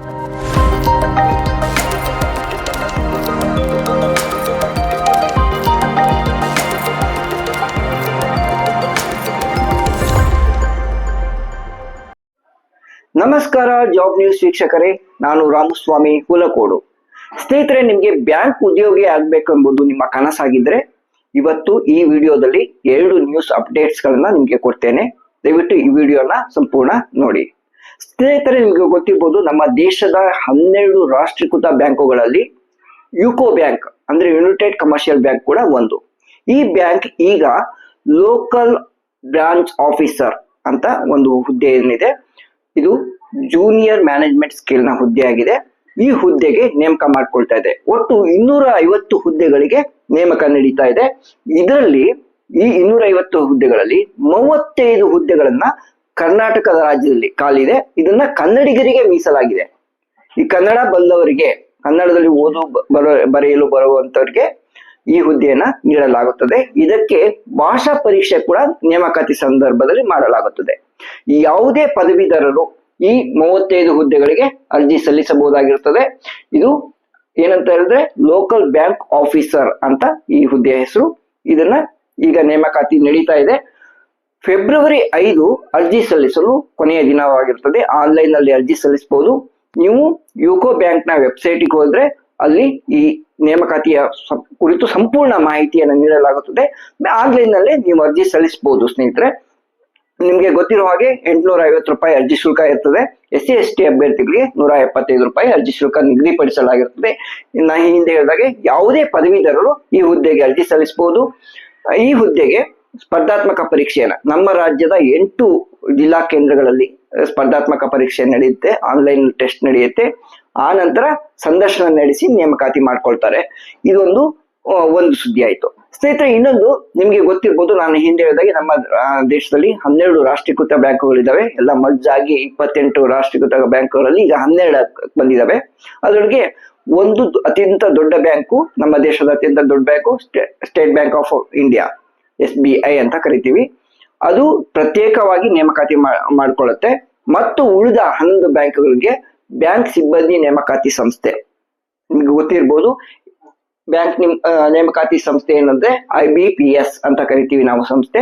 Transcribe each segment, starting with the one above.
ನಮಸ್ಕಾರ job news ವೀಕ್ಷಕರೇ. ನಾನು ರಾಮಸ್ವಾಮಿ ಕುಲಕೋಡು. ಸ್ನೇಹಿತರೆ, ನಿಮಗೆ ಬ್ಯಾಂಕ್ ಉದ್ಯೋಗಿ ಆಗ್ಬೇಕೆಂಬುದು ನಿಮ್ಮ ಕನಸಾಗಿದ್ರೆ ಇವತ್ತು ಈ ವಿಡಿಯೋದಲ್ಲಿ ಎರಡು ನ್ಯೂಸ್ ಅಪ್ಡೇಟ್ಸ್ ಗಳನ್ನ ನಿಮ್ಗೆ ಕೊಡ್ತೇನೆ. ದಯವಿಟ್ಟು ಈ ವಿಡಿಯೋನ ಸಂಪೂರ್ಣ ನೋಡಿ. ಸ್ನೇಹಿತರೆ, ನಿಮಗೆ ಗೊತ್ತಿರ್ಬೋದು ನಮ್ಮ ದೇಶದ ಹನ್ನೆರಡು ರಾಷ್ಟ್ರೀಕೃತ ಬ್ಯಾಂಕುಗಳಲ್ಲಿ ಯುಕೋ ಬ್ಯಾಂಕ್ ಅಂದ್ರೆ ಯುನೈಟೆಡ್ ಕಮರ್ಷಿಯಲ್ ಬ್ಯಾಂಕ್ ಕೂಡ ಒಂದು. ಈ ಬ್ಯಾಂಕ್ ಈಗ ಲೋಕಲ್ ಬ್ರಾಂಚ್ ಆಫೀಸರ್ ಅಂತ ಒಂದು ಹುದ್ದೆ ಏನಿದೆ, ಇದು ಜೂನಿಯರ್ ಮ್ಯಾನೇಜ್ಮೆಂಟ್ ಸ್ಕಿಲ್ನ ಹುದ್ದೆ ಆಗಿದೆ. ಈ ಹುದ್ದೆಗೆ ನೇಮಕ ಮಾಡ್ಕೊಳ್ತಾ ಇದೆ. ಒಟ್ಟು ಇನ್ನೂರ ಐವತ್ತು ಹುದ್ದೆಗಳಿಗೆ ನೇಮಕ ನಡೀತಾ ಇದೆ. ಇದರಲ್ಲಿ ಈ ಇನ್ನೂರ ಐವತ್ತು ಹುದ್ದೆಗಳಲ್ಲಿ ಮೂವತ್ತೈದು ಹುದ್ದೆಗಳನ್ನ ಕರ್ನಾಟಕದ ರಾಜ್ಯದಲ್ಲಿ ಕಾಲಿದೆ. ಇದನ್ನ ಕನ್ನಡಿಗರಿಗೆ ಮೀಸಲಾಗಿದೆ. ಈ ಕನ್ನಡ ಬಲ್ಲವರಿಗೆ ಕನ್ನಡದಲ್ಲಿ ಓದು ಬರ, ಬರೆಯಲು ಬರುವಂತವರಿಗೆ ಈ ಹುದ್ದೆಯನ್ನ ನೀಡಲಾಗುತ್ತದೆ. ಇದಕ್ಕೆ ಭಾಷಾ ಪರೀಕ್ಷೆ ಕೂಡ ನೇಮಕಾತಿ ಸಂದರ್ಭದಲ್ಲಿ ಮಾಡಲಾಗುತ್ತದೆ. ಯಾವುದೇ ಪದವೀಧರರು ಈ ಮೂವತ್ತೈದು ಹುದ್ದೆಗಳಿಗೆ ಅರ್ಜಿ ಸಲ್ಲಿಸಬಹುದಾಗಿರುತ್ತದೆ. ಇದು ಏನಂತ ಹೇಳಿದ್ರೆ ಲೋಕಲ್ ಬ್ಯಾಂಕ್ ಆಫೀಸರ್ ಅಂತ ಈ ಹುದ್ದೆಯ ಹೆಸರು. ಇದನ್ನ ಈಗ ನೇಮಕಾತಿ ನಡೀತಾ ಇದೆ. ಫೆಬ್ರವರಿ ಐದು ಅರ್ಜಿ ಸಲ್ಲಿಸಲು ಕೊನೆಯ ದಿನವಾಗಿರುತ್ತದೆ. ಆನ್ಲೈನ್ನಲ್ಲಿ ಅರ್ಜಿ ಸಲ್ಲಿಸಬಹುದು. ನೀವು ಯುಕೋ ಬ್ಯಾಂಕ್ನ ವೆಬ್ಸೈಟ್ ಹೋದ್ರೆ ಅಲ್ಲಿ ಈ ನೇಮಕಾತಿಯ ಕುರಿತು ಸಂಪೂರ್ಣ ಮಾಹಿತಿಯನ್ನು ನೀಡಲಾಗುತ್ತದೆ. ಆನ್ಲೈನ್ನಲ್ಲಿ ನೀವು ಅರ್ಜಿ ಸಲ್ಲಿಸಬಹುದು, ಸ್ನೇಹಿತರೆ. ನಿಮ್ಗೆ ಗೊತ್ತಿರೋ ಹಾಗೆ ಎಂಟುನೂರ ಐವತ್ತು ರೂಪಾಯಿ ಅರ್ಜಿ ಶುಲ್ಕ ಇರ್ತದೆ. ಎಸ್ ಸಿ ಎಸ್ ಟಿ ಅಭ್ಯರ್ಥಿಗಳಿಗೆ ನೂರ ಎಪ್ಪತ್ತೈದು ರೂಪಾಯಿ ಅರ್ಜಿ ಶುಲ್ಕ ನಿಗದಿಪಡಿಸಲಾಗಿರುತ್ತದೆ. ನಾ ಹಿಂದೆ ಹೇಳಿದಾಗೆ ಯಾವುದೇ ಪದವೀಧರರು ಈ ಹುದ್ದೆಗೆ ಅರ್ಜಿ ಸಲ್ಲಿಸಬಹುದು. ಈ ಹುದ್ದೆಗೆ ಸ್ಪರ್ಧಾತ್ಮಕ ಪರೀಕ್ಷೆಯನ್ನ. ನಮ್ಮ ರಾಜ್ಯದ ಎಂಟು ಜಿಲ್ಲಾ ಕೇಂದ್ರಗಳಲ್ಲಿ ಸ್ಪರ್ಧಾತ್ಮಕ ಪರೀಕ್ಷೆ ನಡೆಯುತ್ತೆ ಆನ್ಲೈನ್ ಟೆಸ್ಟ್ ನಡೆಯುತ್ತೆ. ಆ ನಂತರ ಸಂದರ್ಶನ ನಡೆಸಿ ನೇಮಕಾತಿ ಮಾಡ್ಕೊಳ್ತಾರೆ. ಇದೊಂದು ಒಂದು ಸುದ್ದಿ ಆಯ್ತು. ಸ್ನೇಹಿತರೆ, ಇನ್ನೊಂದು ನಿಮ್ಗೆ ಗೊತ್ತಿರ್ಬೋದು, ನಾನು ಹಿಂದೆ ಹೇಳಿದಾಗೆ ನಮ್ಮ ದೇಶದಲ್ಲಿ ಹನ್ನೆರಡು ರಾಷ್ಟ್ರೀಕೃತ ಬ್ಯಾಂಕುಗಳಿದ್ದಾವೆ ಎಲ್ಲ ಮಜ್ಜಾಗಿ ಇಪ್ಪತ್ತೆಂಟು ರಾಷ್ಟ್ರೀಕೃತ ಬ್ಯಾಂಕುಗಳಲ್ಲಿ ಈಗ ಹನ್ನೆರಡು ಬಂದಿದ್ದಾವೆ ಅದರೊಳಗೆ ಒಂದು ಅತ್ಯಂತ ದೊಡ್ಡ ಬ್ಯಾಂಕು ನಮ್ಮ ದೇಶದ ಅತ್ಯಂತ ದೊಡ್ಡ bank State Bank of India. S B I ಅಂತ ಕರಿತೀವಿ. ಅದು ಪ್ರತ್ಯೇಕವಾಗಿ ನೇಮಕಾತಿ ಮಾಡಿಕೊಳ್ಳುತ್ತೆ ಮತ್ತು ಉಳಿದ ಹನ್ನೊಂದು ಬ್ಯಾಂಕ್ಗಳಿಗೆ ಬ್ಯಾಂಕ್ ಸಿಬ್ಬಂದಿ ನೇಮಕಾತಿ ಸಂಸ್ಥೆ. ನಿಮ್ಗೆ ಗೊತ್ತಿರ್ಬೋದು, ಬ್ಯಾಂಕ್ ನಿಮ್ ನೇಮಕಾತಿ ಸಂಸ್ಥೆ ಏನಂದ್ರೆ ಐ ಬಿ ಪಿ ಎಸ್ ಅಂತ ಕರಿತೀವಿ ನಾವು ಸಂಸ್ಥೆ.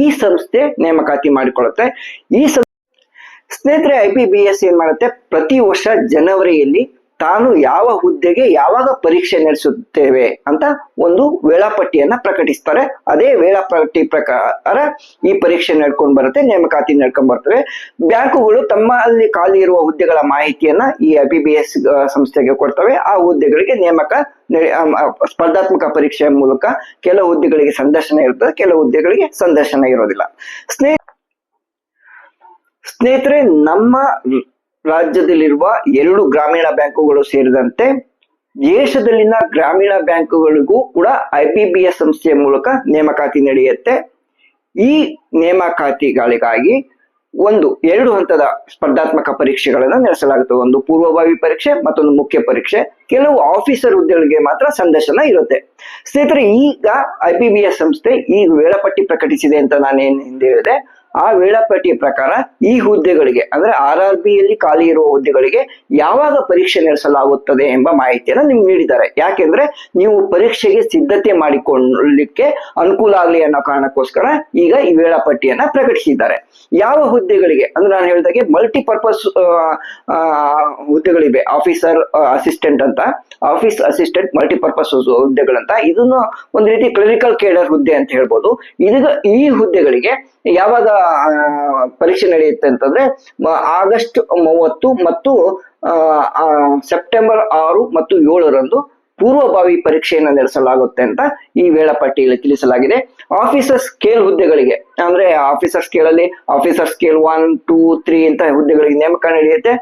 ಈ ಸಂಸ್ಥೆ ನೇಮಕಾತಿ ಮಾಡಿಕೊಳ್ಳುತ್ತೆ ಈ ಸಂಸ್ಥೆ ಸ್ನೇಹಿತರೆ, ಐ ಪಿ ಬಿ ಎಸ್ ಏನ್ ಮಾಡುತ್ತೆ? ಪ್ರತಿ ವರ್ಷ ಜನವರಿಯಲ್ಲಿ ತಾನು ಯಾವ ಹುದ್ದೆಗೆ ಯಾವಾಗ ಪರೀಕ್ಷೆ ನಡೆಸುತ್ತೇವೆ ಅಂತ ಒಂದು ವೇಳಾಪಟ್ಟಿಯನ್ನ ಪ್ರಕಟಿಸ್ತಾರೆ. ಅದೇ ವೇಳಾಪಟ್ಟಿ ಪ್ರಕಾರ ಈ ಪರೀಕ್ಷೆ ನಡ್ಕೊಂಡು ಬರುತ್ತೆ, ನೇಮಕಾತಿ ನಡ್ಕೊಂಡ್ ಬರ್ತವೆ ಬ್ಯಾಂಕುಗಳು ತಮ್ಮಲ್ಲಿ ಖಾಲಿ ಇರುವ ಹುದ್ದೆಗಳ ಮಾಹಿತಿಯನ್ನ ಈ ಐ ಬಿ ಎಸ್ ಸಂಸ್ಥೆಗೆ ಕೊಡ್ತವೆ. ಆ ಹುದ್ದೆಗಳಿಗೆ ನೇಮಕ ಸ್ಪರ್ಧಾತ್ಮಕ ಪರೀಕ್ಷೆಯ ಮೂಲಕ ಕೆಲವು ಹುದ್ದೆಗಳಿಗೆ ಸಂದರ್ಶನ ಇರುತ್ತದೆ ಕೆಲವು ಹುದ್ದೆಗಳಿಗೆ ಸಂದರ್ಶನ ಇರೋದಿಲ್ಲ. ಸ್ನೇಹ ಸ್ನೇಹಿತರೆ, ನಮ್ಮ ರಾಜ್ಯದಲ್ಲಿರುವ ಎರಡು ಗ್ರಾಮೀಣ ಬ್ಯಾಂಕುಗಳು ಸೇರಿದಂತೆ ದೇಶದಲ್ಲಿನ ಗ್ರಾಮೀಣ ಬ್ಯಾಂಕುಗಳಿಗೂ ಕೂಡ ಐ ಸಂಸ್ಥೆಯ ಮೂಲಕ ನೇಮಕಾತಿ ನಡೆಯುತ್ತೆ. ಈ ನೇಮಕಾತಿಗಳಿಗಾಗಿ ಒಂದು, ಎರಡು ಹಂತದ ಸ್ಪರ್ಧಾತ್ಮಕ ಪರೀಕ್ಷೆಗಳನ್ನು ನಡೆಸಲಾಗುತ್ತದೆ ಒಂದು ಪೂರ್ವಭಾವಿ ಪರೀಕ್ಷೆ, ಮತ್ತೊಂದು ಮುಖ್ಯ ಪರೀಕ್ಷೆ. ಕೆಲವು ಆಫೀಸರ್ ಹುದ್ದೆಗಳಿಗೆ ಮಾತ್ರ ಸಂದರ್ಶನ ಇರುತ್ತೆ. ಸ್ನೇಹಿತರೆ, ಈಗ ಐ ಸಂಸ್ಥೆ ಈ ವೇಳಾಪಟ್ಟಿ ಪ್ರಕಟಿಸಿದೆ ಅಂತ ನಾನೇನು ಹಿಂದೆ ಹೇಳಿದೆ. ಆ ವೇಳಾಪಟ್ಟಿಯ ಪ್ರಕಾರ ಈ ಹುದ್ದೆಗಳಿಗೆ, ಅಂದ್ರೆ ಆರ್ ಆರ್ ಬಿ ಯಲ್ಲಿ ಖಾಲಿ ಇರುವ ಹುದ್ದೆಗಳಿಗೆ ಯಾವಾಗ ಪರೀಕ್ಷೆ ನಡೆಸಲಾಗುತ್ತದೆ ಎಂಬ ಮಾಹಿತಿಯನ್ನು ನಿಮ್ಗೆ ನೀಡಿದ್ದಾರೆ. ಯಾಕೆಂದ್ರೆ ನೀವು ಪರೀಕ್ಷೆಗೆ ಸಿದ್ಧತೆ ಮಾಡಿಕೊಳ್ಳಲಿಕ್ಕೆ ಅನುಕೂಲ ಆಗಲಿ ಅನ್ನೋ ಕಾರಣಕ್ಕೋಸ್ಕರ ಈಗ ಈ ವೇಳಾಪಟ್ಟಿಯನ್ನ ಪ್ರಕಟಿಸಿದ್ದಾರೆ. ಯಾವ ಹುದ್ದೆಗಳಿಗೆ, ಅಂದ್ರೆ ನಾನು ಹೇಳಿದಾಗೆ ಮಲ್ಟಿಪರ್ಪಸ್ ಹುದ್ದೆಗಳಿವೆ. ಆಫೀಸರ್ ಅಸಿಸ್ಟೆಂಟ್ ಅಂತ. ಆಫೀಸ್ ಅಸಿಸ್ಟೆಂಟ್ ಮಲ್ಟಿಪರ್ಪಸ್ ಹುದ್ದೆಗಳಂತ. ಇದನ್ನು ಒಂದು ರೀತಿ ಕ್ಲಿನಿಕಲ್ ಕೇಡರ್ ಹುದ್ದೆ ಅಂತ ಹೇಳ್ಬೋದು. ಇದೀಗ ಈ ಹುದ್ದೆಗಳಿಗೆ ಯಾವಾಗ ಪರೀಕ್ಷೆ ನಡೆಯುತ್ತೆ ಅಂತಂದ್ರೆ ಆಗಸ್ಟ್ ಮೂವತ್ತು ಮತ್ತು ಸೆಪ್ಟೆಂಬರ್ ಆರು ಮತ್ತು ಏಳರಂದು ಪೂರ್ವಭಾವಿ ಪರೀಕ್ಷೆಯನ್ನು ನಡೆಸಲಾಗುತ್ತೆ ಅಂತ ಈ ವೇಳಾಪಟ್ಟಿಯಲ್ಲಿ ತಿಳಿಸಲಾಗಿದೆ. ಆಫೀಸರ್ ಸ್ಕೇಲ್ ಹುದ್ದೆಗಳಿಗೆ, ಅಂದ್ರೆ ಆಫೀಸರ್ ಸ್ಕೇಲ್ ಅಲ್ಲಿ officer scale one two three ಅಂತ ಹುದ್ದೆಗಳಿಗೆ ನೇಮಕ ನಡೆಯುತ್ತೆ.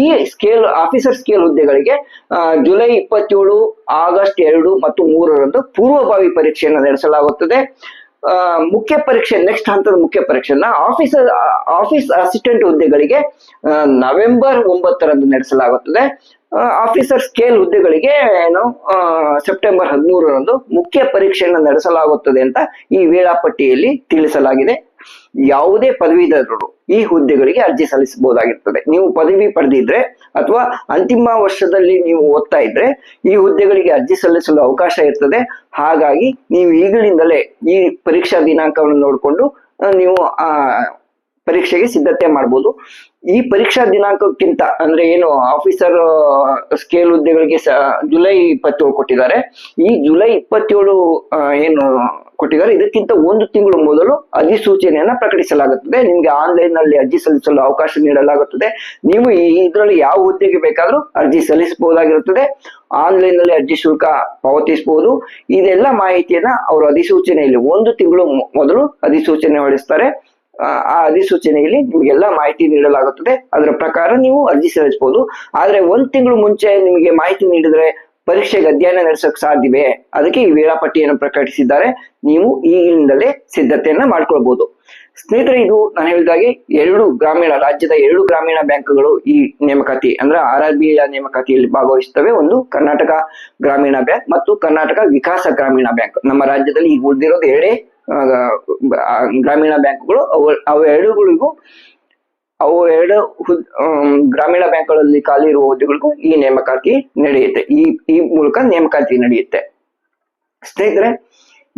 ಈ ಸ್ಕೇಲ್ ಆಫೀಸರ್ ಸ್ಕೇಲ್ ಹುದ್ದೆಗಳಿಗೆ ಜುಲೈ ಇಪ್ಪತ್ತೇಳು, ಆಗಸ್ಟ್ ಎರಡು ಮತ್ತು ಮೂರರಂದು ಪೂರ್ವಭಾವಿ ಪರೀಕ್ಷೆಯನ್ನು ನಡೆಸಲಾಗುತ್ತದೆ. ಮುಖ್ಯ ಪರೀಕ್ಷೆ ನೆಕ್ಸ್ಟ್ ಹಂತದ ಮುಖ್ಯ ಪರೀಕ್ಷೆನ ಆಫೀಸರ್ ಆಫೀಸ್ ಅಸಿಸ್ಟೆಂಟ್ ಹುದ್ದೆಗಳಿಗೆ ನವೆಂಬರ್ ಒಂಬತ್ತರಂದು ನಡೆಸಲಾಗುತ್ತದೆ. ಆಫೀಸರ್ ಸ್ಕೇಲ್ ಹುದ್ದೆಗಳಿಗೆ ಏನು ಸೆಪ್ಟೆಂಬರ್ ಹದಿಮೂರರಂದು ಮುಖ್ಯ ಪರೀಕ್ಷೆಯನ್ನು ನಡೆಸಲಾಗುತ್ತದೆ ಅಂತ ಈ ವೇಳಾಪಟ್ಟಿಯಲ್ಲಿ ತಿಳಿಸಲಾಗಿದೆ. ಯಾವುದೇ ಪದವೀಧರರು ಈ ಹುದ್ದೆಗಳಿಗೆ ಅರ್ಜಿ ಸಲ್ಲಿಸಬಹುದಾಗಿರ್ತದೆ. ನೀವು ಪದವಿ ಪಡೆದಿದ್ರೆ ಅಥವಾ ಅಂತಿಮ ವರ್ಷದಲ್ಲಿ ನೀವು ಓದ್ತಾ ಇದ್ರೆ ಈ ಹುದ್ದೆಗಳಿಗೆ ಅರ್ಜಿ ಸಲ್ಲಿಸಲು ಅವಕಾಶ ಇರ್ತದೆ. ಹಾಗಾಗಿ ನೀವು ಈಗಲಿಂದಲೇ ಈ ಪರೀಕ್ಷಾ ದಿನಾಂಕವನ್ನು ನೋಡಿಕೊಂಡು ನೀವು, ಆ ಪರೀಕ್ಷೆಗೆ ಸಿದ್ಧತೆ ಮಾಡ್ಬೋದು. ಈ ಪರೀಕ್ಷಾ ದಿನಾಂಕಕ್ಕಿಂತ ಅಂದ್ರೆ ಏನು ಆಫೀಸರ್ ಸ್ಕೇಲ್ ಹುದ್ದೆಗಳಿಗೆ ಜುಲೈ ಇಪ್ಪತ್ತೇಳು ಕೊಟ್ಟಿದ್ದಾರೆ. ಈ ಜುಲೈ ಇಪ್ಪತ್ತೇಳು ಏನು ಕೊಟ್ಟಿದ್ದಾರೆ, ಇದಕ್ಕಿಂತ ಒಂದು ತಿಂಗಳು ಮೊದಲು ಅಧಿಸೂಚನೆಯನ್ನ ಪ್ರಕಟಿಸಲಾಗುತ್ತದೆ. ನಿಮ್ಗೆ ಆನ್ಲೈನ್ನಲ್ಲಿ ಅರ್ಜಿ ಸಲ್ಲಿಸಲು ಅವಕಾಶ ನೀಡಲಾಗುತ್ತದೆ. ನೀವು ಇದರಲ್ಲಿ ಯಾವ ಹುದ್ದೆಗೆ ಬೇಕಾದ್ರೂ ಅರ್ಜಿ ಸಲ್ಲಿಸಬಹುದಾಗಿರುತ್ತದೆ. ಆನ್ಲೈನ್ನಲ್ಲಿ ಅರ್ಜಿ ಶುಲ್ಕ ಪಾವತಿಸಬಹುದು. ಇದೆಲ್ಲ ಮಾಹಿತಿಯನ್ನ ಅವರು ಅಧಿಸೂಚನೆಯಲ್ಲಿ ಒಂದು ತಿಂಗಳು ಮೊದಲು ಅಧಿಸೂಚನೆ ಹೊರಡಿಸ್ತಾರೆ. ಆ ಅಧಿಸೂಚನೆಯಲ್ಲಿ ನಿಮಗೆಲ್ಲ ಮಾಹಿತಿ ನೀಡಲಾಗುತ್ತದೆ. ಅದರ ಪ್ರಕಾರ ನೀವು ಅರ್ಜಿ ಸಲ್ಲಿಸಬಹುದು. ಆದ್ರೆ ಒಂದ್ ತಿಂಗಳು ಮುಂಚೆ ನಿಮಗೆ ಮಾಹಿತಿ ನೀಡಿದ್ರೆ ಪರೀಕ್ಷೆಗೆ ಅಧ್ಯಯನ ನಡೆಸಕ್ ಸಾಧ್ಯವೇ? ಅದಕ್ಕೆ ಈ ವೇಳಾಪಟ್ಟಿಯನ್ನು ಪ್ರಕಟಿಸಿದ್ದಾರೆ. ನೀವು ಈಗಿನಿಂದಲೇ ಸಿದ್ಧತೆಯನ್ನ ಮಾಡ್ಕೊಳ್ಬಹುದು. ಸ್ನೇಹಿತರೆ, ಇದು ನಾನು ಹೇಳಿದಾಗೆ ಎರಡು ಗ್ರಾಮೀಣ, ರಾಜ್ಯದ ಎರಡು ಗ್ರಾಮೀಣ ಬ್ಯಾಂಕ್ಗಳು ಈ ನೇಮಕಾತಿ, ಅಂದ್ರೆ ಆರ್ ಆರ್ ಬಿ ನೇಮಕಾತಿಯಲ್ಲಿ ಭಾಗವಹಿಸುತ್ತವೆ. ಒಂದು ಕರ್ನಾಟಕ ಗ್ರಾಮೀಣ ಬ್ಯಾಂಕ್ ಮತ್ತು ಕರ್ನಾಟಕ ವಿಕಾಸ ಗ್ರಾಮೀಣ ಬ್ಯಾಂಕ್. ನಮ್ಮ ರಾಜ್ಯದಲ್ಲಿ ಈಗ ಉಳಿದಿರೋದು ಎರಡೇ ಗ್ರಾಮೀಣ ಬ್ಯಾಂಕ್ಗಳು ಅವು ಎರಡುಗಳಿಗೂ, ಅವು ಎರಡು ಗ್ರಾಮೀಣ ಬ್ಯಾಂಕ್ಗಳಲ್ಲಿ ಖಾಲಿ ಇರುವ ಹುದ್ದೆಗಳಿಗೂ ಈ ನೇಮಕಾತಿ ನಡೆಯುತ್ತೆ. ಈ ಈ ಮೂಲಕ ನೇಮಕಾತಿ ನಡೆಯುತ್ತೆ. ಸ್ನೇಹಿತರೆ,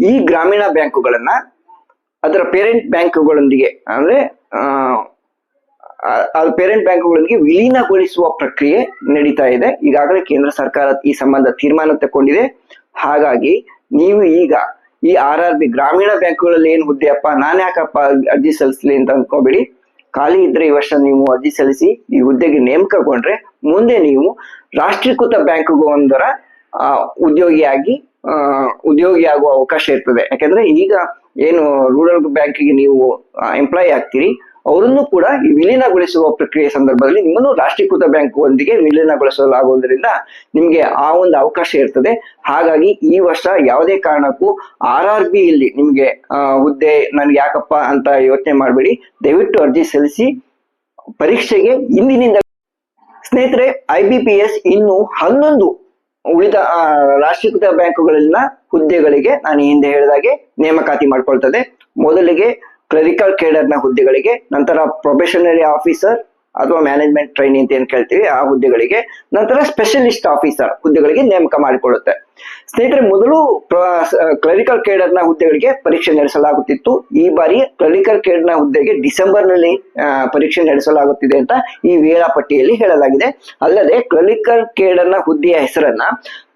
ಈ ಗ್ರಾಮೀಣ ಬ್ಯಾಂಕುಗಳನ್ನ ಅದರ ಪೇರೆಂಟ್ ಬ್ಯಾಂಕುಗಳೊಂದಿಗೆ, ಅಂದ್ರೆ, ಆ ಪೇರೆಂಟ್ ಬ್ಯಾಂಕುಗಳೊಂದಿಗೆ ವಿಲೀನಗೊಳಿಸುವ ಪ್ರಕ್ರಿಯೆ ನಡೀತಾ ಇದೆ. ಈಗಾಗಲೇ ಕೇಂದ್ರ ಸರ್ಕಾರ ಈ ಸಂಬಂಧ ತೀರ್ಮಾನ ತಗೊಂಡಿದೆ ಹಾಗಾಗಿ, ನೀವು ಈಗ ಈ ಆರ್ ಆರ್ ಬಿ ಗ್ರಾಮೀಣ ಬ್ಯಾಂಕುಗಳಲ್ಲಿ ಏನ್ ಹುದ್ದೆಯಪ್ಪ ನಾನು ಯಾಕಪ್ಪ ಅರ್ಜಿ ಸಲ್ಲಿಸ್ಲಿ ಅಂತ ಅನ್ಕೋಬೇಡಿ. ಖಾಲಿ ಇದ್ರೆ ಈ ವರ್ಷ ನೀವು ಅರ್ಜಿ ಸಲ್ಲಿಸಿ ಈ ಹುದ್ದೆಗೆ ನೇಮಕಗೊಂಡ್ರೆ ಮುಂದೆ ನೀವು ರಾಷ್ಟ್ರೀಕೃತ ಬ್ಯಾಂಕ್ಗೂ ಆ, ಉದ್ಯೋಗಿಯಾಗಿ ಉದ್ಯೋಗಿ ಆಗುವ ಅವಕಾಶ ಇರ್ತದೆ. ಯಾಕಂದ್ರೆ ಈಗ ಏನು ರೂರಲ್ ಬ್ಯಾಂಕಿಗೆ ನೀವು ಎಂಪ್ಲಾಯ್ ಆಗ್ತೀರಿ ಅವರನ್ನು ಕೂಡ ವಿಲೀನಗೊಳಿಸುವ ಪ್ರಕ್ರಿಯೆ ಸಂದರ್ಭದಲ್ಲಿ ನಿಮ್ಮನ್ನು ರಾಷ್ಟ್ರೀಕೃತ ಬ್ಯಾಂಕ್ ಒಂದಿಗೆ ವಿಲೀನಗೊಳಿಸಲಾಗುವುದರಿಂದ ನಿಮಗೆ ಆ ಒಂದು ಅವಕಾಶ ಇರ್ತದೆ. ಹಾಗಾಗಿ ಈ ವರ್ಷ ಯಾವುದೇ ಕಾರಣಕ್ಕೂ ಆರ್ ಆರ್ ಬಿ ಇಲ್ಲಿ ನಿಮಗೆ ಹುದ್ದೆ ನನ್ಗೆ ಯಾಕಪ್ಪ ಅಂತ ಯೋಚನೆ ಮಾಡಬೇಡಿ. ದಯವಿಟ್ಟು ಅರ್ಜಿ ಸಲ್ಲಿಸಿ. ಪರೀಕ್ಷೆಗೆ ಇಂದಿನಿಂದ ಸ್ನೇಹಿತರೆ, ಐ ಬಿ ಪಿ ಎಸ್ ಇನ್ನು ಹನ್ನೊಂದು ಉಳಿದ ರಾಷ್ಟ್ರೀಕೃತ ಬ್ಯಾಂಕುಗಳಲ್ಲಿನ ಹುದ್ದೆಗಳಿಗೆ ನಾನು ಹಿಂದೆ ಹೇಳಿದಾಗೆ ನೇಮಕಾತಿ ಮಾಡ್ಕೊಳ್ತದೆ. ಮೊದಲಿಗೆ ಕ್ಲರಿಕಲ್ ಕೇಡರ್ನ ಹುದ್ದೆಗಳಿಗೆ, ನಂತರ ಪ್ರೊಬೆಷನರಿ ಆಫೀಸರ್ ಅಥವಾ ಮ್ಯಾನೇಜ್ಮೆಂಟ್ ಟ್ರೈನಿ ಅಂತ ಏನು ಕೇಳ್ತೀವಿ, ಆ ಹುದ್ದೆಗಳಿಗೆ, ನಂತರ ಸ್ಪೆಷಲಿಸ್ಟ್ ಆಫೀಸರ್ ಹುದ್ದೆಗಳಿಗೆ ನೇಮಕ ಮಾಡಿಕೊಳ್ಳುತ್ತೆ. ಸ್ನೇಹಿತರೆ, ಮೊದಲು ಕ್ಲರಿಕಲ್ನ ಹುದ್ದೆಗಳಿಗೆ ಪರೀಕ್ಷೆ ನಡೆಸಲಾಗುತ್ತಿತ್ತು. ಈ ಬಾರಿ ಕ್ಲರಿಕಲ್ನ ಹುದ್ದೆಗೆ ಡಿಸೆಂಬರ್ನಲ್ಲಿ ಪರೀಕ್ಷೆ ನಡೆಸಲಾಗುತ್ತಿದೆ ಅಂತ ಈ ವೇಳಾಪಟ್ಟಿಯಲ್ಲಿ ಹೇಳಲಾಗಿದೆ. ಅಲ್ಲದೆ ಕ್ಲರಿಕಲ್ನ ಹುದ್ದೆಯ ಹೆಸರನ್ನ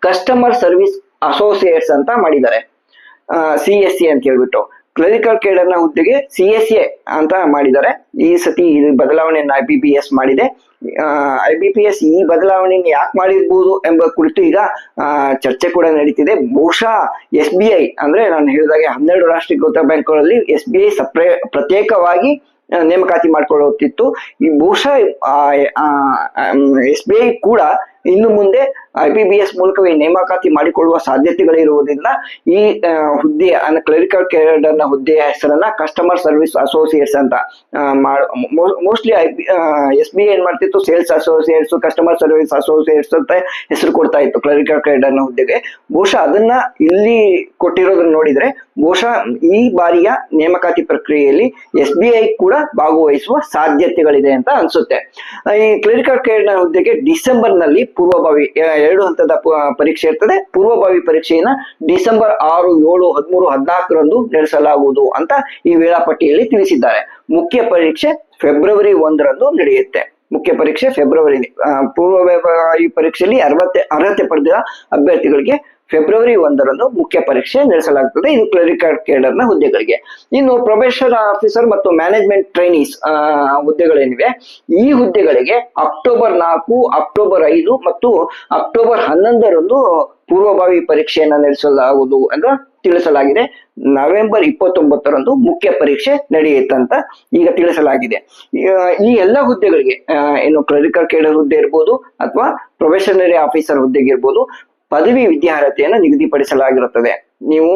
ಕಸ್ಟಮರ್ ಸರ್ವಿಸ್ ಅಸೋಸಿಯೇಟ್ಸ್ ಅಂತ ಮಾಡಿದ್ದಾರೆ. ಸಿ ಎಸ್ ಸಿ ಅಂತ ಹೇಳ್ಬಿಟ್ಟು. ಕ್ಲರಿಕಲ್ನ ಹುದ್ದೆಗೆ ಸಿ ಎಸ್ ಎ ಅಂತ ಮಾಡಿದ್ದಾರೆ. ಈ ಸತಿ ಇದು ಬದಲಾವಣೆಯನ್ನು ಐ ಬಿ ಪಿ ಎಸ್ ಮಾಡಿದೆ. ಐ ಬಿ ಪಿ ಎಸ್ ಈ ಬದಲಾವಣೆಯನ್ನು ಯಾಕೆ ಮಾಡಿರ್ಬೋದು ಎಂಬ ಕುರಿತು ಈಗ ಚರ್ಚೆ ಕೂಡ ನಡೀತಿದೆ. ಬಹುಶಃ ಎಸ್ ಬಿ ಐ ಅಂದ್ರೆ ನಾನು ಹೇಳಿದಾಗೆ ಹನ್ನೆರಡು ರಾಷ್ಟ್ರೀಕೃತ ಬ್ಯಾಂಕ್ಗಳಲ್ಲಿ ಎಸ್ ಬಿ ಐ ಸಪ್ರೇ, ಪ್ರತ್ಯೇಕವಾಗಿ ನೇಮಕಾತಿ ಮಾಡ್ಕೊಳ್ಳುತ್ತಿತ್ತು. ಈ ಬಹುಶಃ ಎಸ್ ಬಿ ಐ ಕೂಡ ಇನ್ನು ಮುಂದೆ ಐ ಬಿ ಬಿ ಎಸ್ ಮೂಲಕವೇ ನೇಮಕಾತಿ ಮಾಡಿಕೊಳ್ಳುವ ಸಾಧ್ಯತೆಗಳಿರುವುದರಿಂದ ಈ ಹುದ್ದೆಯ ಅಂದ್ರೆ ಕ್ಲರಿಕಲ್ನ ಹುದ್ದೆಯ ಹೆಸರನ್ನ ಕಸ್ಟಮರ್ ಸರ್ವಿಸ್ ಅಸೋಸಿಯೇಟ್ಸ್ ಅಂತ mostly I B S B ಏನ್ ಮಾಡ್ತಿತ್ತು sales associates customer service associates ಅಂತ ಹೆಸರು ಕೊಡ್ತಾ ಇತ್ತು ಕ್ಲರಿಕಲ್ನ ಹುದ್ದೆಗೆ. ಬಹುಶಃ ಅದನ್ನ ಇಲ್ಲಿ ಕೊಟ್ಟಿರೋದನ್ನ ನೋಡಿದ್ರೆ ಬಹುಶಃ ಈ ಬಾರಿಯ ನೇಮಕಾತಿ ಪ್ರಕ್ರಿಯೆಯಲ್ಲಿ ಎಸ್ ಬಿ ಐ ಕೂಡ ಭಾಗವಹಿಸುವ ಸಾಧ್ಯತೆಗಳಿದೆ ಅಂತ ಅನ್ಸುತ್ತೆ. ಈ ಕ್ಲರಿಕಲ್ನ ಹುದ್ದೆಗೆ ಡಿಸೆಂಬರ್ನಲ್ಲಿ ಪೂರ್ವಭಾವಿ ಎರಡು ಹಂತದ ಪರೀಕ್ಷೆ ಇರ್ತದೆ. ಪೂರ್ವಭಾವಿ ಪರೀಕ್ಷೆಯನ್ನ ಡಿಸೆಂಬರ್ ಆರು, ಏಳು, ಹದಿಮೂರು, ಹದಿನಾಲ್ಕರಂದು ನಡೆಸಲಾಗುವುದು ಅಂತ ಈ ವೇಳಾಪಟ್ಟಿಯಲ್ಲಿ ತಿಳಿಸಿದ್ದಾರೆ. ಮುಖ್ಯ ಪರೀಕ್ಷೆ ಫೆಬ್ರವರಿ ಒಂದರಂದು ನಡೆಯುತ್ತೆ. ಮುಖ್ಯ ಪರೀಕ್ಷೆ ಫೆಬ್ರವರಿ ಪೂರ್ವ ಈ ಪರೀಕ್ಷೆಯಲ್ಲಿ ಅರವತ್ತೆ, ಅರ್ಹತೆ ಪಡೆದ ಅಭ್ಯರ್ಥಿಗಳಿಗೆ ಫೆಬ್ರವರಿ ಒಂದರಂದು ಮುಖ್ಯ ಪರೀಕ್ಷೆ ನಡೆಸಲಾಗುತ್ತದೆ ಇದು ಕ್ಲರಿಕಲ್ ಕೇಡರ್ನ ಹುದ್ದೆಗಳಿಗೆ. ಇನ್ನು ಪ್ರೊಬೇಷನ್ ಆಫೀಸರ್ ಮತ್ತು ಮ್ಯಾನೇಜ್ಮೆಂಟ್ ಟ್ರೈನೀಸ್ ಹುದ್ದೆಗಳೇನಿವೆ? ಈ ಹುದ್ದೆಗಳಿಗೆ ಅಕ್ಟೋಬರ್ ನಾಲ್ಕು ಅಕ್ಟೋಬರ್ ಐದು ಮತ್ತು ಅಕ್ಟೋಬರ್ ಹನ್ನೊಂದರಂದು ಪೂರ್ವಭಾವಿ ಪರೀಕ್ಷೆಯನ್ನ ನಡೆಸಲಾಗುವುದು ಅಂತ ತಿಳಿಸಲಾಗಿದೆ. ನವೆಂಬರ್ ಇಪ್ಪತ್ತೊಂಬತ್ತರಂದು ಮುಖ್ಯ ಪರೀಕ್ಷೆ ನಡೆಯುತ್ತಂತ ಈಗ ತಿಳಿಸಲಾಗಿದೆ. ಈ- ಎಲ್ಲ ಹುದ್ದೆಗಳಿಗೆ ಏನು ಕ್ಲರಿಕಲ್ ಕೇಡರ್ ಹುದ್ದೆ ಇರ್ಬೋದು ಅಥವಾ ಪ್ರೊಫೆಷನರಿ ಆಫೀಸರ್ ಹುದ್ದೆಗೆ ಇರ್ಬೋದು. ಪದವಿ ವಿದ್ಯಾರ್ಹತೆಯನ್ನು ನಿಗದಿಪಡಿಸಲಾಗಿರುತ್ತದೆ. ನೀವು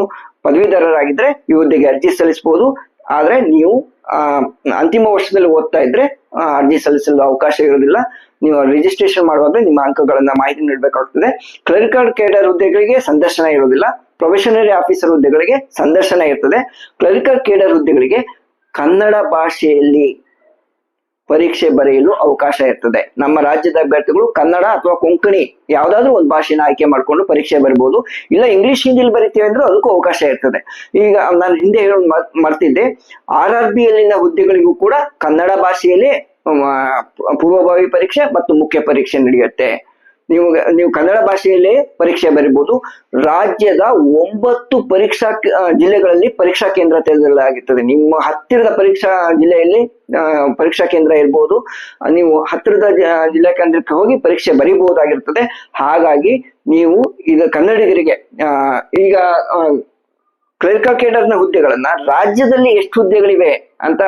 ಪದವೀಧರರಾಗಿದ್ರೆ ಈ ಹುದ್ದೆಗೆ ಅರ್ಜಿ ಸಲ್ಲಿಸಬಹುದು. ಆದ್ರೆ ನೀವು ಅಂತಿಮ ವರ್ಷದಲ್ಲಿ ಓದ್ತಾ ಇದ್ರೆ ಅರ್ಜಿ ಸಲ್ಲಿಸಲು ಅವಕಾಶ ಇರುವುದಿಲ್ಲ. ನೀವು ರಿಜಿಸ್ಟ್ರೇಷನ್ ಮಾಡುವಾಗ ನಿಮ್ಮ ಅಂಕಗಳನ್ನ ಮಾಹಿತಿ ನೀಡಬೇಕಾಗ್ತದೆ. ಕ್ಲರಿಕಲ್ ಕೇಡರ್ ಹುದ್ದೆಗಳಿಗೆ ಸಂದರ್ಶನ ಇರುವುದಿಲ್ಲ. ಪ್ರೊಫೆಷನರಿ ಆಫೀಸರ್ ಹುದ್ದೆಗಳಿಗೆ ಸಂದರ್ಶನ ಇರ್ತದೆ. ಕ್ಲರಿಕಲ್ ಕೇಡರ್ ಹುದ್ದೆಗಳಿಗೆ ಕನ್ನಡ ಭಾಷೆಯಲ್ಲಿ ಪರೀಕ್ಷೆ ಬರೆಯಲು ಅವಕಾಶ ಇರ್ತದೆ. ನಮ್ಮ ರಾಜ್ಯದ ಅಭ್ಯರ್ಥಿಗಳು ಕನ್ನಡ ಅಥವಾ ಕೊಂಕಣಿ ಯಾವ್ದಾದ್ರು ಒಂದು ಭಾಷೆನ ಆಯ್ಕೆ ಮಾಡ್ಕೊಂಡು ಪರೀಕ್ಷೆ ಬರಬಹುದು ಇಲ್ಲ ಇಂಗ್ಲಿಷ್ ಹಿಂದಿಲಿ ಬರಿತೀವಿ ಅಂದ್ರೆ ಅದಕ್ಕೂ ಅವಕಾಶ ಇರ್ತದೆ. ಈಗ ನಾನು ಹಿಂದೆ ಮರ್- ಮರ್ತಿದ್ದೆ. ಆರ್ ಆರ್ ಬಿ ಯಲ್ಲಿನ ಹುದ್ದೆಗಳಿಗೂ ಕೂಡ ಕನ್ನಡ ಭಾಷೆಯಲ್ಲೇ ಪೂರ್ವಭಾವಿ ಪರೀಕ್ಷೆ ಮತ್ತು ಮುಖ್ಯ ಪರೀಕ್ಷೆ ನಡೆಯುತ್ತೆ. ನೀವು ನೀವು ಕನ್ನಡ ಭಾಷೆಯಲ್ಲೇ ಪರೀಕ್ಷೆ ಬರೀಬಹುದು ರಾಜ್ಯದ ಒಂಬತ್ತು ಪರೀಕ್ಷಾ ಜಿಲ್ಲೆಗಳಲ್ಲಿ ಪರೀಕ್ಷಾ ಕೇಂದ್ರ ತೆರೆಯಲಾಗಿರ್ತದೆ ನಿಮ್ಮ ಹತ್ತಿರದ ಪರೀಕ್ಷಾ ಜಿಲ್ಲೆಯಲ್ಲಿ ಪರೀಕ್ಷಾ ಕೇಂದ್ರ ಇರ್ಬೋದು. ನೀವು ಹತ್ತಿರದ ಜಿಲ್ಲಾ ಕೇಂದ್ರಕ್ಕೆ ಹೋಗಿ ಪರೀಕ್ಷೆ ಬರೀಬಹುದಾಗಿರ್ತದೆ. ಹಾಗಾಗಿ ನೀವು ಈಗ ಕನ್ನಡಿಗರಿಗೆ ಈಗ ಕ್ಲರಿಕಲ್ ಕೇಡರ್ನ ಹುದ್ದೆಗಳನ್ನ ರಾಜ್ಯದಲ್ಲಿ ಎಷ್ಟು ಹುದ್ದೆಗಳಿವೆ ಅಂತ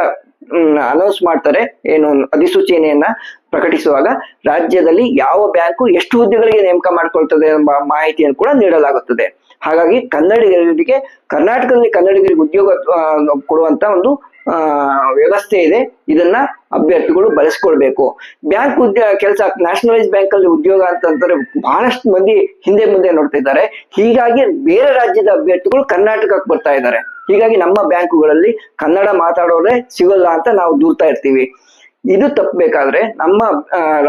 ಅನೌನ್ಸ್ ಮಾಡ್ತಾರೆ, ಏನು ಅಧಿಸೂಚನೆಯನ್ನ ಪ್ರಕಟಿಸುವಾಗ ರಾಜ್ಯದಲ್ಲಿ ಯಾವ ಬ್ಯಾಂಕು ಎಷ್ಟು ಹುದ್ದೆಗಳಿಗೆ ನೇಮಕ ಮಾಡ್ಕೊಳ್ತದೆ ಎಂಬ ಮಾಹಿತಿಯನ್ನು ಕೂಡ ನೀಡಲಾಗುತ್ತದೆ. ಹಾಗಾಗಿ ಕನ್ನಡಿಗರಿಗೆ, ಕರ್ನಾಟಕದಲ್ಲಿ ಕನ್ನಡಿಗರಿಗೆ ಉದ್ಯೋಗ ಕೊಡುವಂತ ಒಂದು ವ್ಯವಸ್ಥೆ ಇದೆ. ಇದನ್ನ ಅಭ್ಯರ್ಥಿಗಳು ಬಳಸ್ಕೊಳ್ಬೇಕು. ಬ್ಯಾಂಕ್ ಉದ್ಯೋಗ ಕೆಲಸ ನ್ಯಾಷನಲೈಸ್ ಬ್ಯಾಂಕ್ ಅಲ್ಲಿ ಉದ್ಯೋಗ ಅಂತಂದ್ರೆ ಬಹಳಷ್ಟು ಮಂದಿ ಹಿಂದೆ ಮುಂದೆ ನೋಡ್ತಾ ಇದ್ದಾರೆ. ಹೀಗಾಗಿ ಬೇರೆ ರಾಜ್ಯದ ಅಭ್ಯರ್ಥಿಗಳು ಕರ್ನಾಟಕಕ್ಕೆ ಬರ್ತಾ ಇದ್ದಾರೆ. ಹೀಗಾಗಿ ನಮ್ಮ ಬ್ಯಾಂಕುಗಳಲ್ಲಿ ಕನ್ನಡ ಮಾತಾಡೋರೆ ಸಿಗೋಲ್ಲ ಅಂತ ನಾವು ದೂರ್ತಾ ಇರ್ತೀವಿ. ಇದು ತಪ್ಪಬೇಕಾದ್ರೆ ನಮ್ಮ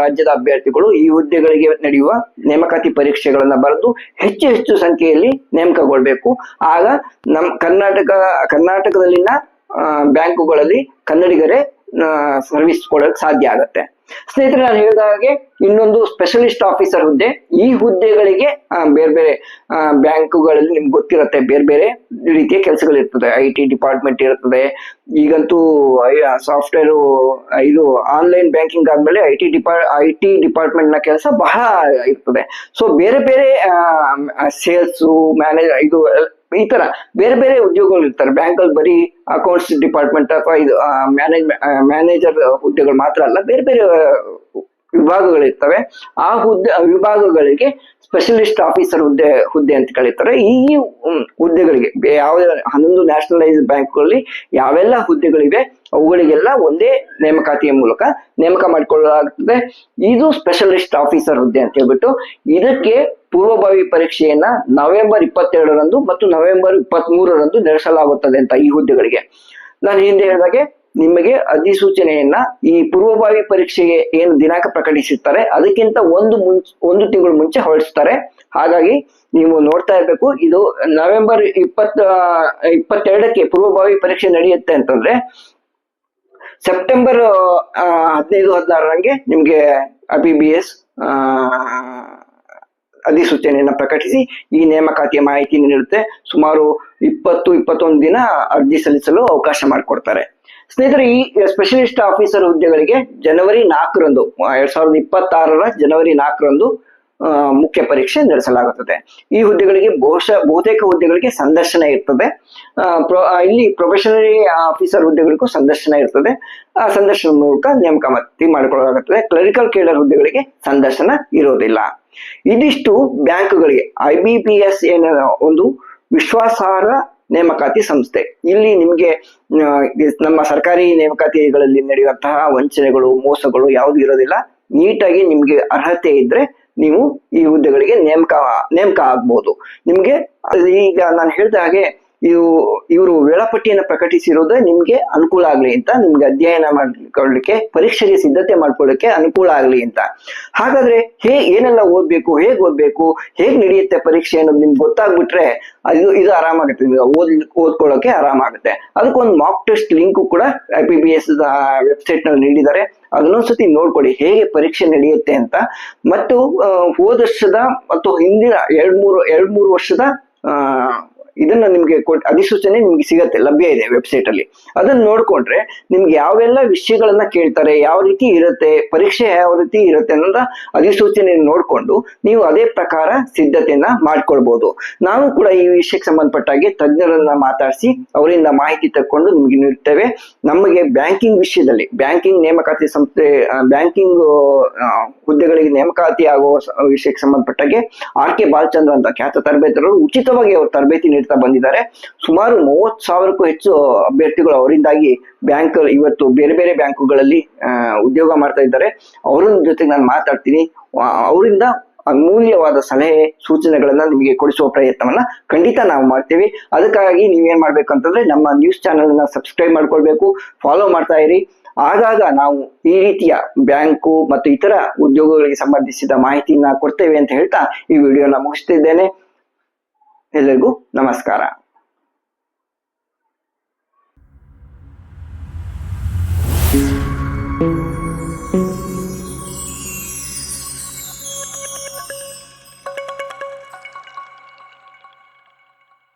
ರಾಜ್ಯದ ಅಭ್ಯರ್ಥಿಗಳು ಈ ಹುದ್ದೆಗಳಿಗೆ ನಡೆಯುವ ನೇಮಕಾತಿ ಪರೀಕ್ಷೆಗಳನ್ನ ಬರೆದು ಹೆಚ್ಚು ಹೆಚ್ಚು ಸಂಖ್ಯೆಯಲ್ಲಿ ನೇಮಕಗೊಳ್ಬೇಕು. ಆಗ ನಮ್ ಕರ್ನಾಟಕ, ಕರ್ನಾಟಕದಲ್ಲಿನ ಬ್ಯಾಂಕುಗಳಲ್ಲಿ ಕನ್ನಡಿಗರೇ ಸರ್ವಿಸ್ ಕೊಡಕ್ ಸಾಧ್ಯ ಆಗತ್ತೆ. ಸ್ನೇಹಿತರೆ, ನಾನು ಹೇಳಿದ ಹಾಗೆ ಇನ್ನೊಂದು ಸ್ಪೆಷಲಿಸ್ಟ್ ಆಫೀಸರ್ ಹುದ್ದೆ. ಈ ಹುದ್ದೆಗಳಿಗೆ ಬೇರೆ ಬೇರೆ ಬ್ಯಾಂಕುಗಳಲ್ಲಿ ನಿಮ್ಗೆ ಗೊತ್ತಿರುತ್ತೆ, ಬೇರೆ ಬೇರೆ ರೀತಿಯ ಕೆಲಸಗಳಿರ್ತದೆ. ಐ ಟಿ ಡಿಪಾರ್ಟ್ಮೆಂಟ್ ಇರ್ತದೆ. ಈಗಂತೂ ಸಾಫ್ಟ್ವೇರ್ ಇದು ಆನ್ಲೈನ್ ಬ್ಯಾಂಕಿಂಗ್ ಆದ್ಮೇಲೆ I T depart I T ಡಿಪಾರ್ಟ್ಮೆಂಟ್ನ ಕೆಲಸ ಬಹಳ ಇರ್ತದೆ. ಸೊ ಬೇರೆ ಬೇರೆ ಸೇಲ್ಸ್ ಮ್ಯಾನೇಜ್ ಇದು ಈ ತರ ಬೇರೆ ಬೇರೆ ಉದ್ಯೋಗಗಳು ಇರ್ತಾರೆ. ಬ್ಯಾಂಕ್ ಅಲ್ಲಿ ಬರೀ ಅಕೌಂಟ್ಸ್ ಡಿಪಾರ್ಟ್ಮೆಂಟ್ ಅಥವಾ ಇದು ಮ್ಯಾನೇಜ್ ಮ್ಯಾನೇಜರ್ ಹುದ್ದೆಗಳು ಮಾತ್ರ ಅಲ್ಲ, ಬೇರೆ ಬೇರೆ ವಿಭಾಗಗಳಿರ್ತವೆ. ಆ ಹುದ್ದೆ ವಿಭಾಗಗಳಿಗೆ ಸ್ಪೆಷಲಿಸ್ಟ್ ಆಫೀಸರ್ ಹುದ್ದೆ ಹುದ್ದೆ ಅಂತ ಕರೀತಾರೆ. ಈ ಹುದ್ದೆಗಳಿಗೆ ಯಾವ ಹನ್ನೊಂದು ನ್ಯಾಷನಲೈಸ್ ಬ್ಯಾಂಕ್ಗಳಲ್ಲಿ ಯಾವೆಲ್ಲ ಹುದ್ದೆಗಳಿವೆ, ಅವುಗಳಿಗೆಲ್ಲ ಒಂದೇ ನೇಮಕಾತಿಯ ಮೂಲಕ ನೇಮಕ ಮಾಡಿಕೊಳ್ಳಲಾಗುತ್ತದೆ ಇದು ಸ್ಪೆಷಲಿಸ್ಟ್ ಆಫೀಸರ್ ಹುದ್ದೆ ಅಂತ ಹೇಳ್ಬಿಟ್ಟು ಇದಕ್ಕೆ ಪೂರ್ವಭಾವಿ ಪರೀಕ್ಷೆಯನ್ನ ನವೆಂಬರ್ ಇಪ್ಪತ್ತೆರಡರಂದು ಮತ್ತು ನವೆಂಬರ್ ಇಪ್ಪತ್ತ್ ಮೂರರಂದು ನಡೆಸಲಾಗುತ್ತದೆ ಅಂತ ಈ ಹುದ್ದೆಗಳಿಗೆ. ನಾನು ಹಿಂದೆ ಹೇಳಿದಾಗೆ ನಿಮಗೆ ಅಧಿಸೂಚನೆಯನ್ನ ಈ ಪೂರ್ವಭಾವಿ ಪರೀಕ್ಷೆಗೆ ಏನು ದಿನಾಂಕ ಪ್ರಕಟಿಸಿರ್ತಾರೆ ಅದಕ್ಕಿಂತ ಒಂದು ಮುಂಚೆ ಒಂದು ತಿಂಗಳು ಮುಂಚೆ ಹೊರಡಿಸ್ತಾರೆ ಹಾಗಾಗಿ ನೀವು ನೋಡ್ತಾ ಇರ್ಬೇಕು, ಇದು ನವೆಂಬರ್ ಇಪ್ಪತ್ತ, ಇಪ್ಪತ್ತೆರಡಕ್ಕೆ ಪೂರ್ವಭಾವಿ ಪರೀಕ್ಷೆ ನಡೆಯುತ್ತೆ ಅಂತಂದ್ರೆ, ಸೆಪ್ಟೆಂಬರ್ ಹದಿನೈದು, ಹದಿನಾರರಂಗೆ ನಿಮ್ಗೆ ಬಿ ಬಿ ಎಸ್ ಅಧಿಸೂಚನೆಯನ್ನ ಪ್ರಕಟಿಸಿ ಈ ನೇಮಕಾತಿಯ ಮಾಹಿತಿ ನೀಡುತ್ತೆ. ಸುಮಾರು ಇಪ್ಪತ್ತು, ಇಪ್ಪತ್ತೊಂದು ದಿನ ಅರ್ಜಿ ಸಲ್ಲಿಸಲು ಅವಕಾಶ ಮಾಡಿಕೊಡ್ತಾರೆ. ಸ್ನೇಹಿತರೆ, ಈ ಸ್ಪೆಷಲಿಸ್ಟ್ ಆಫೀಸರ್ ಹುದ್ದೆಗಳಿಗೆ ಜನವರಿ ನಾಲ್ಕರಂದು ಎರಡ್ ಸಾವಿರದ ಇಪ್ಪತ್ತಾರರ ಜನವರಿ ನಾಲ್ಕರಂದು ಮುಖ್ಯ ಪರೀಕ್ಷೆ ನಡೆಸಲಾಗುತ್ತದೆ. ಈ ಹುದ್ದೆಗಳಿಗೆ ಬಹುಶಃ, ಬಹುತೇಕ ಹುದ್ದೆಗಳಿಗೆ ಸಂದರ್ಶನ ಇರ್ತದೆ. ಇಲ್ಲಿ ಪ್ರೊಫೆಷನರಿ ಆಫೀಸರ್ ಹುದ್ದೆಗಳಿಗೂ ಸಂದರ್ಶನ ಇರ್ತದೆ. ಆ ಸಂದರ್ಶನ ಮೂಲಕ ನೇಮಕಾತಿ ಮಾಡಿಕೊಳ್ಳಲಾಗುತ್ತದೆ. ಕ್ಲರಿಕಲ್ ಕೇಡರ್ ಹುದ್ದೆಗಳಿಗೆ ಸಂದರ್ಶನ ಇರೋದಿಲ್ಲ ಇದಿಷ್ಟು ಬ್ಯಾಂಕ್ಗಳಿಗೆ ಐ ಬಿ ಪಿ ಎಸ್ ಏನ ಒಂದು ವಿಶ್ವಾಸಾರ್ಹ ನೇಮಕಾತಿ ಸಂಸ್ಥೆ. ಇಲ್ಲಿ ನಿಮಗೆ ನಮ್ಮ ಸರ್ಕಾರಿ ನೇಮಕಾತಿಗಳಲ್ಲಿ ನಡೆಯುವಂತಹ ವಂಚನೆಗಳು, ಮೋಸಗಳು ಯಾವುದು ಇರೋದಿಲ್ಲ. ನೀಟಾಗಿ ನಿಮಗೆ ಅರ್ಹತೆ ಇದ್ರೆ ನೀವು ಈ ಹುದ್ದೆಗಳಿಗೆ ನೇಮಕ ನೇಮಕ ಆಗ್ಬೋದು. ನಿಮ್ಗೆ, ಈಗ ನಾನು ಹೇಳಿದ ಹಾಗೆ ಇವು ಇವರು ವೇಳಾಪಟ್ಟಿಯನ್ನು ಪ್ರಕಟಿಸಿರೋದು ನಿಮ್ಗೆ ಅನುಕೂಲ ಆಗ್ಲಿ ಅಂತ ನಿಮ್ಗೆ ಅಧ್ಯಯನ ಮಾಡ್ಕೊಳ್ಳಿಕ್ಕೆ ಪರೀಕ್ಷೆಗೆ ಸಿದ್ಧತೆ ಮಾಡ್ಕೊಳ್ಳಿಕ್ಕೆ ಅನುಕೂಲ ಆಗ್ಲಿ ಅಂತ. ಹಾಗಾದ್ರೆ ಹೇ ಏನೆಲ್ಲ ಓದ್ಬೇಕು ಹೇಗ್ ಓದ್ಬೇಕು ಹೇಗ್ ನಡೆಯುತ್ತೆ ಪರೀಕ್ಷೆ ಅನ್ನೋದು ನಿಮ್ಗೆ ಗೊತ್ತಾಗ್ಬಿಟ್ರೆ ಅದು ಇದು ಆರಾಮಾಗುತ್ತೆ. ಓದ್ ಓದ್ಕೊಳ್ಳೋಕೆ ಆರಾಮಾಗುತ್ತೆ. ಅದಕ್ಕೊಂದು ಮಾಕ್ ಟೆಸ್ಟ್ ಲಿಂಕ್ ಕೂಡ ಐ ಪಿ ಬಿ ಎಸ್ ವೆಬ್ಸೈಟ್ನಲ್ಲಿ ನೀಡಿದ್ದಾರೆ. ಅದನ್ನೊಂದ್ಸತಿ ನೋಡ್ಕೊಳ್ಳಿ ಹೇಗೆ ಪರೀಕ್ಷೆ ನಡೆಯುತ್ತೆ ಅಂತ. ಮತ್ತು ಹೋದ ವರ್ಷದ ಮತ್ತು ಹಿಂದಿನ ಎರಡ್ ಮೂರು ಎರಡ್ ಮೂರು ವರ್ಷದ ಆ, ಇದನ್ನ ನಿಮ್ಗೆ ಕೊಟ್ ಅಧಿಸೂಚನೆ ನಿಮ್ಗೆ ಸಿಗತ್ತೆ, ಲಭ್ಯ ಇದೆ ವೆಬ್ಸೈಟ್ ಅಲ್ಲಿ. ಅದನ್ನ ನೋಡ್ಕೊಂಡ್ರೆ ನಿಮ್ಗೆ ಯಾವೆಲ್ಲ ವಿಷಯಗಳನ್ನ ಕೇಳ್ತಾರೆ, ಯಾವ ರೀತಿ ಇರುತ್ತೆ, ಪರೀಕ್ಷೆ ಯಾವ ರೀತಿ ಇರುತ್ತೆ ಅನ್ನೋದ ಅಧಿಸೂಚನೆ ನೋಡ್ಕೊಂಡು ನೀವು ಅದೇ ಪ್ರಕಾರ ಸಿದ್ಧತೆಯನ್ನ ಮಾಡ್ಕೊಳ್ಬಹುದು ನಾವು ಕೂಡ ಈ ವಿಷಯಕ್ಕೆ ಸಂಬಂಧಪಟ್ಟಾಗೆ ತಜ್ಞರನ್ನ ಮಾತಾಡಿಸಿ ಅವರಿಂದ ಮಾಹಿತಿ ತಕ್ಕೊಂಡು ನಿಮ್ಗೆ ನೀಡ್ತೇವೆ. ನಮಗೆ ಬ್ಯಾಂಕಿಂಗ್ ವಿಷಯದಲ್ಲಿ, ಬ್ಯಾಂಕಿಂಗ್ ನೇಮಕಾತಿ ಸಂಸ್ಥೆ ಬ್ಯಾಂಕಿಂಗ್ ಹುದ್ದೆಗಳಿಗೆ ನೇಮಕಾತಿ ಆಗುವ ವಿಷಯಕ್ಕೆ ಸಂಬಂಧಪಟ್ಟಾಗೆ ಆರ್ ಕೆ ಬಾಲಚಂದ್ರ ಅಂತ ಖ್ಯಾತ ತರಬೇತರು ಉಚಿತವಾಗಿ ಅವರು ತರಬೇತಿ ನೀಡ್ತಾ ಬಂದಿದ್ದಾರೆ. ಸುಮಾರು ಮೂವತ್ ಸಾವಿರಕ್ಕೂ ಹೆಚ್ಚು ಅಭ್ಯರ್ಥಿಗಳು ಅವರಿಂದಾಗಿ ಬ್ಯಾಂಕ್ ಇವತ್ತು ಬೇರೆ ಬೇರೆ ಬ್ಯಾಂಕುಗಳಲ್ಲಿ ಉದ್ಯೋಗ ಮಾಡ್ತಾ ಇದ್ದಾರೆ. ಅವರ ಜೊತೆಗೆ ನಾನು ಮಾತಾಡ್ತೀನಿ. ಅವರಿಂದ ಅಮೂಲ್ಯವಾದ ಸಲಹೆ, ಸೂಚನೆಗಳನ್ನ ನಿಮಗೆ ಕೊಡಿಸುವ ಪ್ರಯತ್ನವನ್ನ ಖಂಡಿತ ನಾವು ಮಾಡ್ತೀವಿ. ಅದಕ್ಕಾಗಿ ನೀವೇನ್ ಮಾಡ್ಬೇಕು ಅಂತಂದ್ರೆ ನಮ್ಮ ನ್ಯೂಸ್ ಚಾನೆಲ್ನ ಸಬ್ಸ್ಕ್ರೈಬ್ ಮಾಡ್ಕೊಳ್ಬೇಕು ಫಾಲೋ ಮಾಡ್ತಾ ಇರಿ. ಆಗಾಗ ನಾವು ಈ ರೀತಿಯ ಬ್ಯಾಂಕು ಮತ್ತು ಇತರ ಉದ್ಯೋಗಗಳಿಗೆ ಸಂಬಂಧಿಸಿದ ಮಾಹಿತಿಯನ್ನ ಕೊಡ್ತೇವೆ ಅಂತ ಹೇಳ್ತಾ ಈ ವಿಡಿಯೋನ ಮುಗಿಸ್ತಿದ್ದೇನೆ. ಎಲ್ಲರಿಗೂ ನಮಸ್ಕಾರ.